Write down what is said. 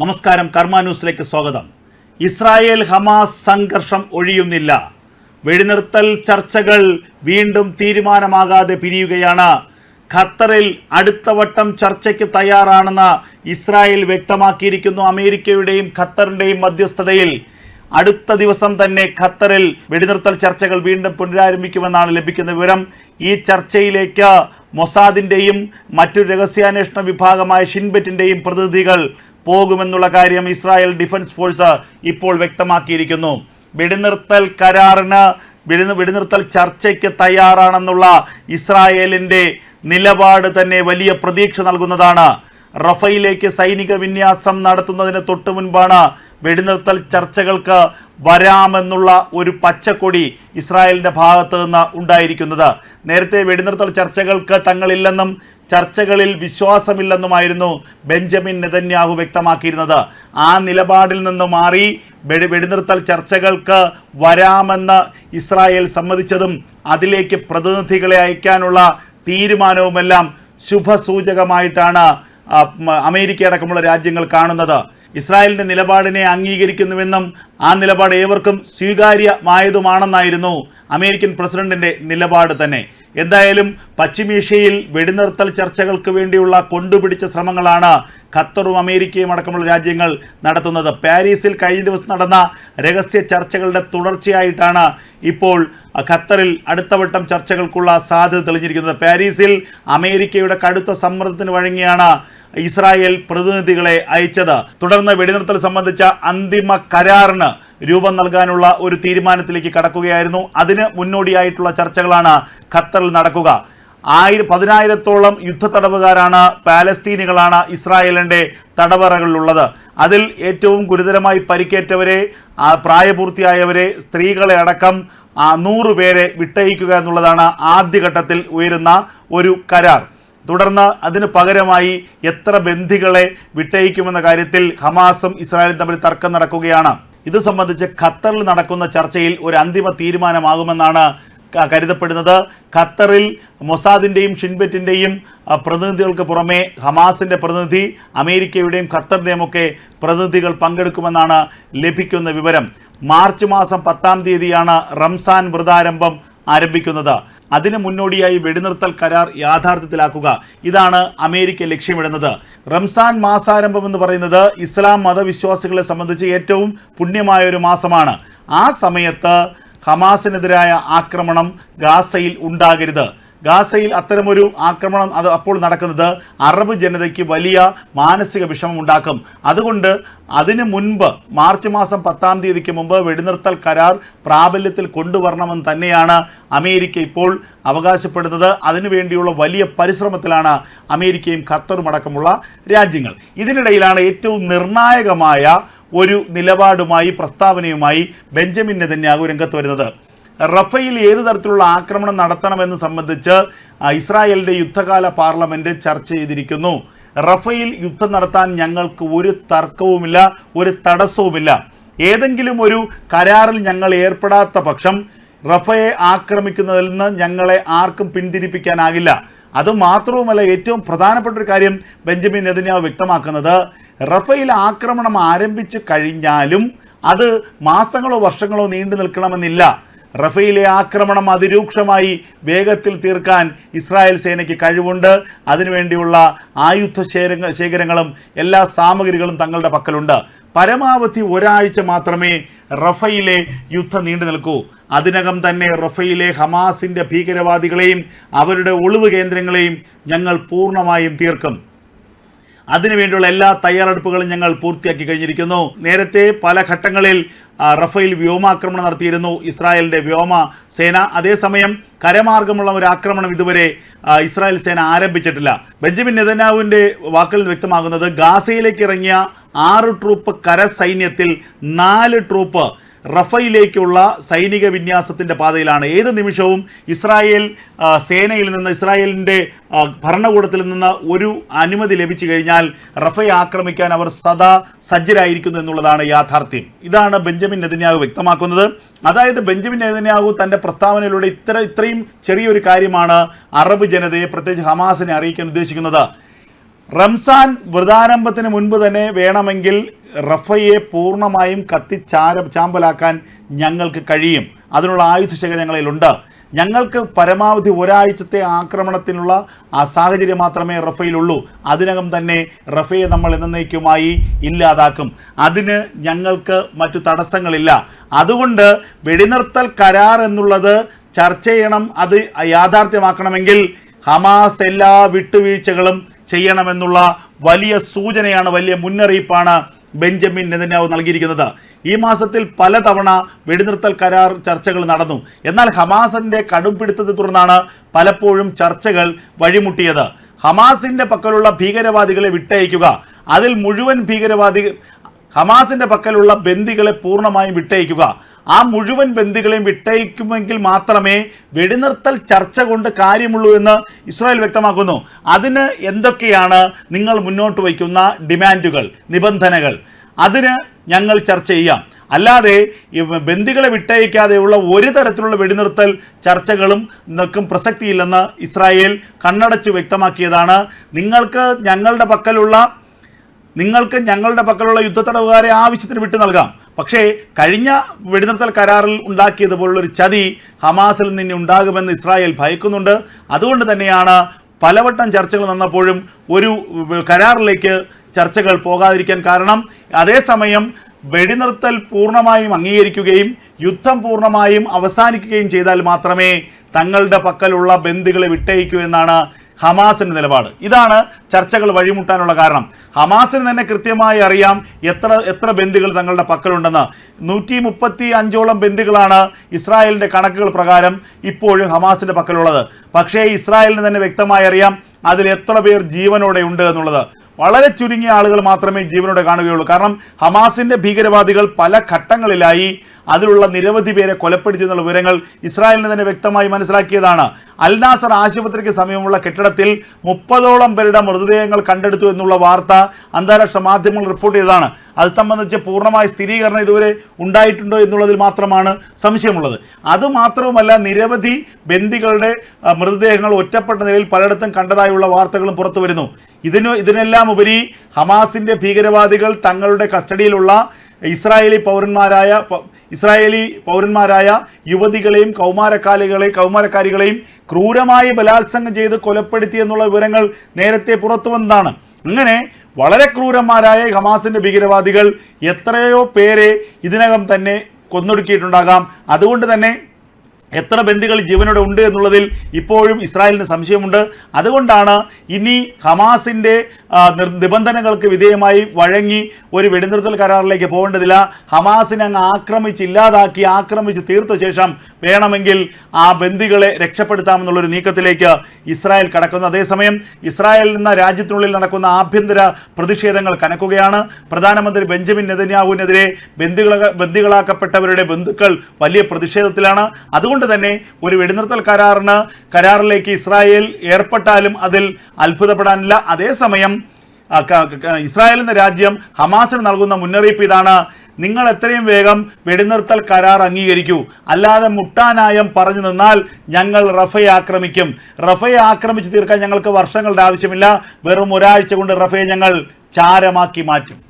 നമസ്കാരം കർമ്മ ന്യൂസിലേക്ക് സ്വാഗതം. ഇസ്രായേൽ ഹമാസ് സംഘർഷം ഒഴിയുന്നില്ല. വെടിനിർത്തൽ ചർച്ചകൾ വീണ്ടും തീരുമാനമാകാതെ പിരിയുകയാണ്. ഖത്തറിൽ അടുത്ത വട്ടം ചർച്ചയ്ക്ക് തയ്യാറാണെന്ന് ഇസ്രായേൽ വ്യക്തമാക്കിയിരിക്കുന്നു അമേരിക്കയുടെയും ഖത്തറിന്റെയും മധ്യസ്ഥതയിൽ. അടുത്ത ദിവസം തന്നെ ഖത്തറിൽ വെടിനിർത്തൽ ചർച്ചകൾ വീണ്ടും പുനരാരംഭിക്കുമെന്നാണ് ലഭിക്കുന്ന വിവരം. ഈ ചർച്ചയിലേക്ക് മൊസാദിന്റെയും മറ്റു രഹസ്യാന്വേഷണ വിഭാഗമായ ഷിൻബറ്റിന്റെയും പ്രതിനിധികൾ പോകുമെന്നുള്ള കാര്യം ഇസ്രായേൽ ഡിഫൻസ് ഫോഴ്സ് ഇപ്പോൾ വ്യക്തമാക്കിയിരിക്കുന്നു. വെടിനിർത്തൽ കരാറിന് വെടി വെടിനിർത്തൽ ചർച്ചയ്ക്ക് തയ്യാറാണെന്നുള്ള ഇസ്രായേലിന്റെ നിലപാട് തന്നെ വലിയ പ്രതീക്ഷ നൽകുന്നതാണ്. റഫയിലേക്ക് സൈനിക വിന്യാസം നടത്തുന്നതിന് തൊട്ടു മുൻപാണ് വെടിനിർത്തൽ ചർച്ചകൾക്ക് വരാമെന്നുള്ള ഒരു പച്ചക്കൊടി ഇസ്രായേലിന്റെ ഭാഗത്ത് നിന്ന് ഉണ്ടായിരിക്കുന്നത്. നേരത്തെ വെടിനിർത്തൽ ചർച്ചകൾക്ക് തങ്ങളില്ലെന്നും ചർച്ചകളിൽ വിശ്വാസമില്ലെന്നുമായിരുന്നു ബെഞ്ചമിൻ നെതന്യാഹു വ്യക്തമാക്കിയിരുന്നത്. ആ നിലപാടിൽ നിന്ന് മാറി വെടി വെടിനിർത്തൽ ചർച്ചകൾക്ക് വരാമെന്ന് ഇസ്രായേൽ സമ്മതിച്ചതും അതിലേക്ക് പ്രതിനിധികളെ അയക്കാനുള്ള തീരുമാനവുമെല്ലാം ശുഭസൂചകമായിട്ടാണ് അമേരിക്ക അടക്കമുള്ള രാജ്യങ്ങൾ കാണുന്നത്. ഇസ്രായേലിന്റെ നിലപാടിനെ അംഗീകരിക്കുന്നുവെന്നും ആ നിലപാട് ഏവർക്കും സ്വീകാര്യമായതുമാണെന്നായിരുന്നു അമേരിക്കൻ പ്രസിഡന്റിന്റെ നിലപാട് തന്നെ. എന്തായാലും പശ്ചിമേഷ്യയിൽ വെടിനിർത്തൽ ചർച്ചകൾക്ക് വേണ്ടിയുള്ള കൊണ്ടുപിടിച്ച ശ്രമങ്ങളാണ് ഖത്തറും അമേരിക്കയും അടക്കമുള്ള രാജ്യങ്ങൾ നടത്തുന്നത്. പാരീസിൽ കഴിഞ്ഞ ദിവസം നടന്ന രഹസ്യ ചർച്ചകളുടെ തുടർച്ചയായിട്ടാണ് ഇപ്പോൾ ഖത്തറിൽ അടുത്ത വട്ടം ചർച്ചകൾക്കുള്ള സാധ്യത തെളിഞ്ഞിരിക്കുന്നത്. പാരീസിൽ അമേരിക്കയുടെ കടുത്ത സമ്മർദ്ദത്തിന് വഴങ്ങിയാണ് ഇസ്രായേൽ പ്രതിനിധികളെ അയച്ചത്. തുടർന്ന് വെടിനിർത്തൽ സംബന്ധിച്ച അന്തിമ കരാറിന് രൂപം നൽകാനുള്ള ഒരു തീരുമാനത്തിലേക്ക് കടക്കുകയായിരുന്നു. അതിന് മുന്നോടിയായിട്ടുള്ള ചർച്ചകളാണ് ഖത്തറിൽ നടക്കുക. ആയിരം പതിനായിരത്തോളം യുദ്ധ തടവുകാരാണ് പാലസ്തീനികളാണ് ഇസ്രായേലിന്റെ തടവറകളിലുള്ളത്. അതിൽ ഏറ്റവും ഗുരുതരമായി പരിക്കേറ്റവരെ പ്രായപൂർത്തിയായവരെ സ്ത്രീകളെ അടക്കം നൂറ് പേരെ വിട്ടയക്കുക എന്നുള്ളതാണ് ആദ്യഘട്ടത്തിൽ ഉയരുന്ന ഒരു കരാർ. തുടർന്ന് അതിന് പകരമായി എത്ര ബന്ധികളെ വിട്ടയക്കുമെന്ന കാര്യത്തിൽ ഹമാസും ഇസ്രായേലും തമ്മിൽ തർക്കം നടക്കുകയാണ്. ഇത് സംബന്ധിച്ച് ഖത്തറിൽ നടക്കുന്ന ചർച്ചയിൽ ഒരു അന്തിമ തീരുമാനമാകുമെന്നാണ് കരുതപ്പെടുന്നത്. ഖത്തറിൽ മൊസാദിന്റെയും ഷിൻബറ്റിന്റെയും പ്രതിനിധികൾക്ക് പുറമെ ഹമാസിന്റെ പ്രതിനിധി അമേരിക്കയുടെയും ഖത്തറിന്റെയും ഒക്കെ പ്രതിനിധികൾ പങ്കെടുക്കുമെന്നാണ് ലഭിക്കുന്ന വിവരം. മാർച്ച് മാസം പത്താം തീയതിയാണ് റംസാൻ വ്രതാരംഭം ആരംഭിക്കുന്നത്. അതിന് മുന്നോടിയായി വെടിനിർത്തൽ കരാർ യാഥാർത്ഥ്യത്തിലാക്കുക. ഇതാണ് അമേരിക്ക ലക്ഷ്യമിടുന്നത്. റംസാൻ മാസാരംഭം എന്ന് പറയുന്നത് ഇസ്ലാം മതവിശ്വാസികളെ സംബന്ധിച്ച് ഏറ്റവും പുണ്യമായ ഒരു മാസമാണ്. ആ സമയത്ത് ഹമാസിനെതിരായ ആക്രമണം ഗാസയിൽ ഉണ്ടാകരുത്. ഗാസയിൽ അത്തരമൊരു ആക്രമണം അത് അപ്പോൾ നടക്കുന്നത് അറബ് ജനതയ്ക്ക് വലിയ മാനസിക വിഷമം ഉണ്ടാക്കും അതുകൊണ്ട് അതിനു മുൻപ് മാർച്ച് മാസം പത്താം തീയതിക്ക് മുമ്പ് വെടിനിർത്തൽ കരാർ പ്രാബല്യത്തിൽ കൊണ്ടുവരണമെന്ന് തന്നെയാണ് അമേരിക്ക ഇപ്പോൾ അവകാശപ്പെടുന്നത്. അതിനുവേണ്ടിയുള്ള വലിയ പരിശ്രമത്തിലാണ് അമേരിക്കയും ഖത്തറും അടക്കമുള്ള രാജ്യങ്ങൾ. ഇതിനിടയിലാണ് ഏറ്റവും നിർണായകമായ ഒരു നിലപാടുമായി പ്രസ്താവനയുമായി ബെഞ്ചമിൻ നെതന്യാഹു രംഗത്ത് വരുന്നത്. റഫയിൽ ഏത് തരത്തിലുള്ള ആക്രമണം നടത്തണമെന്ന് സംബന്ധിച്ച് ഇസ്രായേലിന്റെ യുദ്ധകാല പാർലമെന്റ് ചർച്ച ചെയ്തിരിക്കുന്നു. റഫയിൽ യുദ്ധം നടത്താൻ ഞങ്ങൾക്ക് ഒരു തർക്കവുമില്ല ഒരു തടസ്സവുമില്ല. ഏതെങ്കിലും ഒരു കരാറിൽ ഞങ്ങൾ ഏർപ്പെടാത്ത പക്ഷം റഫയെ ആക്രമിക്കുന്നതിൽ നിന്ന് ഞങ്ങളെ ആർക്കും പിന്തിരിപ്പിക്കാനാകില്ല. അത് മാത്രവുമല്ല ഏറ്റവും പ്രധാനപ്പെട്ട ഒരു കാര്യം ബെഞ്ചമിൻ നെതന്യാഹു വ്യക്തമാക്കുന്നത്. റഫയിൽ ആക്രമണം ആരംഭിച്ചു കഴിഞ്ഞാലും അത് മാസങ്ങളോ വർഷങ്ങളോ നീണ്ടു നിൽക്കണമെന്നില്ല. റഫയിലെ ആക്രമണം അതിരൂക്ഷമായി വേഗത്തിൽ തീർക്കാൻ ഇസ്രായേൽ സേനയ്ക്ക് കഴിവുണ്ട്. അതിനുവേണ്ടിയുള്ള ആയുധ ശേഖര- ശേഖരങ്ങളും എല്ലാ സാമഗ്രികളും തങ്ങളുടെ പക്കലുണ്ട്. പരമാവധി ഒരാഴ്ച മാത്രമേ റഫയിലെ യുദ്ധം നീണ്ടു നിൽക്കൂ. അതിനകം തന്നെ റഫയിലെ ഹമാസിന്റെ ഭീകരവാദികളെയും അവരുടെ ഒളിവ് കേന്ദ്രങ്ങളെയും ഞങ്ങൾ പൂർണമായും തീർക്കും. അതിനുവേണ്ടിയുള്ള എല്ലാ തയ്യാറെടുപ്പുകളും ഞങ്ങൾ പൂർത്തിയാക്കി കഴിഞ്ഞിരിക്കുന്നു. നേരത്തെ പല ഘട്ടങ്ങളിൽ റഫേൽ വ്യോമാക്രമണം നടത്തിയിരുന്നു. ഇസ്രായേലിന്റെ വ്യോമ സേന. അതേസമയം കരമാർഗമുള്ള ഒരു ആക്രമണം ഇതുവരെ ഇസ്രായേൽ സേന ആരംഭിച്ചിട്ടില്ല. ബെഞ്ചമിൻ നെതന്യാവിന്റെ വാക്കിൽ വ്യക്തമാകുന്നത് ഗാസയിലേക്ക് ഇറങ്ങിയ ആറ് ട്രൂപ്പ് കരസൈന്യത്തിൽ നാല് ട്രൂപ്പ് റഫയിലേക്കുള്ള സൈനിക വിന്യാസത്തിന്റെ പാതയിലാണ്. ഏത് നിമിഷവും ഇസ്രായേൽ സേനയിൽ നിന്ന് ഇസ്രായേലിന്റെ ഭരണകൂടത്തിൽ നിന്ന് ഒരു അനുമതി ലഭിച്ചു കഴിഞ്ഞാൽ റഫയെ ആക്രമിക്കാൻ അവർ സദാ സജ്ജരായിരിക്കുന്നു എന്നുള്ളതാണ് യാഥാർത്ഥ്യം. ഇതാണ് ബെഞ്ചമിൻ നെതന്യാഹു വ്യക്തമാക്കുന്നത്. അതായത് ബെഞ്ചമിൻ നെതന്യാഹു തന്റെ പ്രസ്താവനയിലൂടെ ഇത്ര ഇത്രയും ചെറിയൊരു കാര്യമാണ് അറബ് ജനതയെ പ്രത്യേകിച്ച് ഹമാസിനെ അറിയിക്കാൻ ഉദ്ദേശിക്കുന്നത്. റംസാൻ വ്രതാരംഭത്തിന് മുൻപ് തന്നെ വേണമെങ്കിൽ റഫയെ പൂർണമായും കത്തിച്ചാര ചാമ്പലാക്കാൻ ഞങ്ങൾക്ക് കഴിയും. അതിനുള്ള ആയുധശേഖരം ഞങ്ങളിലുണ്ട് ഞങ്ങൾക്ക് പരമാവധി ഒരാഴ്ചത്തെ ആക്രമണത്തിനുള്ള ആ സാഹചര്യം മാത്രമേ റഫയിലുള്ളൂ. അതിനകം തന്നെ റഫയെ നമ്മൾ എന്നേക്കുമായി ഇല്ലാതാക്കും. അതിന് ഞങ്ങൾക്ക് മറ്റു തടസ്സങ്ങളില്ല. അതുകൊണ്ട് വെടിനിർത്തൽ കരാർ എന്നുള്ളത് ചർച്ച ചെയ്യണം. അത് യാഥാർത്ഥ്യമാക്കണമെങ്കിൽ ഹമാസ് എല്ലാ വിട്ടുവീഴ്ചകളും ചെയ്യണമെന്നുള്ള വലിയ സൂചനയാണ് വലിയ മുന്നറിയിപ്പാണ് ബെഞ്ചമിൻ നെതന്യാവ് നൽകിയിരിക്കുന്നത്. ഈ മാസത്തിൽ പലതവണ വെടിനിർത്തൽ കരാർ ചർച്ചകൾ നടന്നു. എന്നാൽ ഹമാസിന്റെ കടും പിടുത്തത്തെ തുടർന്നാണ് പലപ്പോഴും ചർച്ചകൾ വഴിമുട്ടിയത്. ഹമാസിന്റെ പക്കലുള്ള ഭീകരവാദികളെ വിട്ടയക്കുക അതിൽ മുഴുവൻ ഭീകരവാദി ഹമാസിന്റെ പക്കലുള്ള ബന്ദികളെ പൂർണമായും വിട്ടയക്കുക ആ മുഴുവൻ ബന്ദികളെയും വിട്ടയക്കുമെങ്കിൽ മാത്രമേ വെടിനിർത്തൽ ചർച്ച കൊണ്ട് കാര്യമുള്ളൂ എന്ന് ഇസ്രായേൽ വ്യക്തമാക്കുന്നു. അതിന് എന്തൊക്കെയാണ് നിങ്ങൾ മുന്നോട്ട് വയ്ക്കുന്ന ഡിമാൻഡുകൾ നിബന്ധനകൾ? അതിന് ഞങ്ങൾ ചർച്ച ചെയ്യാം. അല്ലാതെ ബന്ദികളെ വിട്ടയക്കാതെയുള്ള ഒരു തരത്തിലുള്ള വെടിനിർത്തൽ ചർച്ചകളും നിൽക്കും പ്രസക്തിയില്ലെന്ന് ഇസ്രായേൽ കണ്ണടച്ച് വ്യക്തമാക്കിയതാണ്. നിങ്ങൾക്ക് ഞങ്ങളുടെ പക്കലുള്ള നിങ്ങൾക്ക് ഞങ്ങളുടെ പക്കലുള്ള യുദ്ധത്തടവുകാരെ ആവശ്യത്തിന് വിട്ടു നൽകാം പക്ഷേ കഴിഞ്ഞ വെടിനിർത്തൽ കരാറിൽ ഉണ്ടാക്കിയതുപോലുള്ളൊരു ചതി ഹമാസിൽ നിന്ന് ഉണ്ടാകുമെന്ന് ഇസ്രായേൽ ഭയക്കുന്നുണ്ട്. അതുകൊണ്ട് തന്നെയാണ് പലവട്ടം ചർച്ചകൾ നടന്നപ്പോഴും ഒരു കരാറിലേക്ക് ചർച്ചകൾ പോകാതിരിക്കാൻ കാരണം. അതേസമയം വെടിനിർത്തൽ പൂർണമായും അംഗീകരിക്കുകയും യുദ്ധം പൂർണമായും അവസാനിക്കുകയും ചെയ്താൽ മാത്രമേ തങ്ങളുടെ പക്കലുള്ള ബന്ധുക്കളെ വിട്ടയക്കൂ എന്നാണ് ഹമാസിന്റെ നിലപാട്. ഇതാണ് ചർച്ചകൾ വഴിമുട്ടാനുള്ള കാരണം. ഹമാസിന് തന്നെ കൃത്യമായി അറിയാം എത്ര എത്ര ബന്ദികൾ തങ്ങളുടെ പക്കലുണ്ടെന്ന്. നൂറ്റി മുപ്പത്തി അഞ്ചോളം ബന്ദികളാണ് ഇസ്രായേലിന്റെ കണക്കുകൾ പ്രകാരം ഇപ്പോഴും ഹമാസിന്റെ പക്കലുള്ളത്. പക്ഷേ ഇസ്രായേലിന് തന്നെ വ്യക്തമായി അറിയാം അതിൽ എത്ര പേർ ജീവനോടെ ഉണ്ട് എന്നുള്ളത്. വളരെ ചുരുങ്ങിയ ആളുകൾ മാത്രമേ ജീവനോടെ കാണുകയുള്ളൂ. കാരണം ഹമാസിന്റെ ഭീകരവാദികൾ പല ഘട്ടങ്ങളിലായി അതിലുള്ള നിരവധി പേരെ കൊലപ്പെടുത്തി എന്നുള്ള വിവരങ്ങൾ ഇസ്രായേലിന് തന്നെ വ്യക്തമായി മനസ്സിലാക്കിയതാണ്. അൽനാസർ ആശുപത്രിക്ക് സമീപമുള്ള കെട്ടിടത്തിൽ മുപ്പതോളം പേരുടെ മൃതദേഹങ്ങൾ കണ്ടെടുത്തു എന്നുള്ള വാർത്ത അന്താരാഷ്ട്ര മാധ്യമങ്ങൾ റിപ്പോർട്ട് ചെയ്തതാണ്. അത് സംബന്ധിച്ച് പൂർണമായ സ്ഥിരീകരണം ഇതുവരെ ഉണ്ടായിട്ടുണ്ടോ എന്നുള്ളതിൽ മാത്രമാണ് സംശയമുള്ളത്. അതുമാത്രവുമല്ല നിരവധി ബന്ദികളുടെ മൃതദേഹങ്ങൾ ഒറ്റപ്പെട്ട നിലയിൽ പലയിടത്തും കണ്ടതായുള്ള വാർത്തകളും പുറത്തു വരുന്നു. ഇതിനു ഇതിനെല്ലാം ഉപരി ഹമാസിന്റെ ഭീകരവാദികൾ തങ്ങളുടെ കസ്റ്റഡിയിലുള്ള ഇസ്രായേലി പൗരന്മാരായ ഇസ്രായേലി പൗരന്മാരായ യുവതികളെയും കൗമാരക്കാലികളെ കൗമാരക്കാരികളെയും ക്രൂരമായി ബലാത്സംഗം ചെയ്ത് കൊലപ്പെടുത്തി എന്നുള്ള വിവരങ്ങൾ നേരത്തെ പുറത്തു വന്നതാണ്. അങ്ങനെ വളരെ ക്രൂരന്മാരായ ഹമാസിന്റെ ഭീകരവാദികൾ എത്രയോ പേരെ ഇതിനകം തന്നെ കൊന്നൊടുക്കിയിട്ടുണ്ടാകാം. അതുകൊണ്ട് തന്നെ എത്ര ബന്ദികൾ ജീവനോടെ ഉണ്ട് എന്നുള്ളതിൽ ഇപ്പോഴും ഇസ്രായേലിന് സംശയമുണ്ട്. അതുകൊണ്ടാണ് ഇനി ഹമാസിന്റെ നിബന്ധനകൾക്ക് വിധേയമായി വഴങ്ങി ഒരു വെടിനിർത്തൽ കരാറിലേക്ക് പോകേണ്ടതില്ല. ഹമാസിനെ അങ്ങ് ആക്രമിച്ച് ഇല്ലാതാക്കി ആക്രമിച്ച് തീർത്ത ശേഷം വേണമെങ്കിൽ ആ ബന്ദികളെ രക്ഷപ്പെടുത്താമെന്നുള്ളൊരു നീക്കത്തിലേക്ക് ഇസ്രായേൽ കടക്കുന്ന. അതേസമയം ഇസ്രായേലിൽ നിന്ന് രാജ്യത്തിനുള്ളിൽ നടക്കുന്ന ആഭ്യന്തര പ്രതിഷേധങ്ങൾ കനക്കുകയാണ്. പ്രധാനമന്ത്രി ബെഞ്ചമിൻ നെതന്യാഹുവിനെതിരെ ബന്ദികള ബന്ദികളാക്കപ്പെട്ടവരുടെ ബന്ധുക്കൾ വലിയ പ്രതിഷേധത്തിലാണ്. അതുകൊണ്ട് തന്നെ ഒരു വെടിനിർത്തൽ കരാറിന് കരാറിലേക്ക് ഇസ്രായേൽ ഏർപ്പെട്ടാലും അതിൽ അത്ഭുതപ്പെടാനില്ല. അതേസമയം ഇസ്രായേൽ എന്ന രാജ്യം ഹമാസിന് നൽകുന്ന മുന്നറിയിപ്പ് ഇതാണ്. നിങ്ങൾ എത്രയും വേഗം വെടിനിർത്തൽ കരാർ അംഗീകരിക്കൂ. അല്ലാതെ മുട്ടാനായം പറഞ്ഞു നിന്നാൽ ഞങ്ങൾ റഫയെ ആക്രമിക്കും. റഫയെ ആക്രമിച്ച് തീർക്കാൻ ഞങ്ങൾക്ക് വർഷങ്ങളുടെ ആവശ്യമില്ല. വെറും ഒരാഴ്ച കൊണ്ട് റഫയെ ഞങ്ങൾ ചാരമാക്കി മാറ്റും.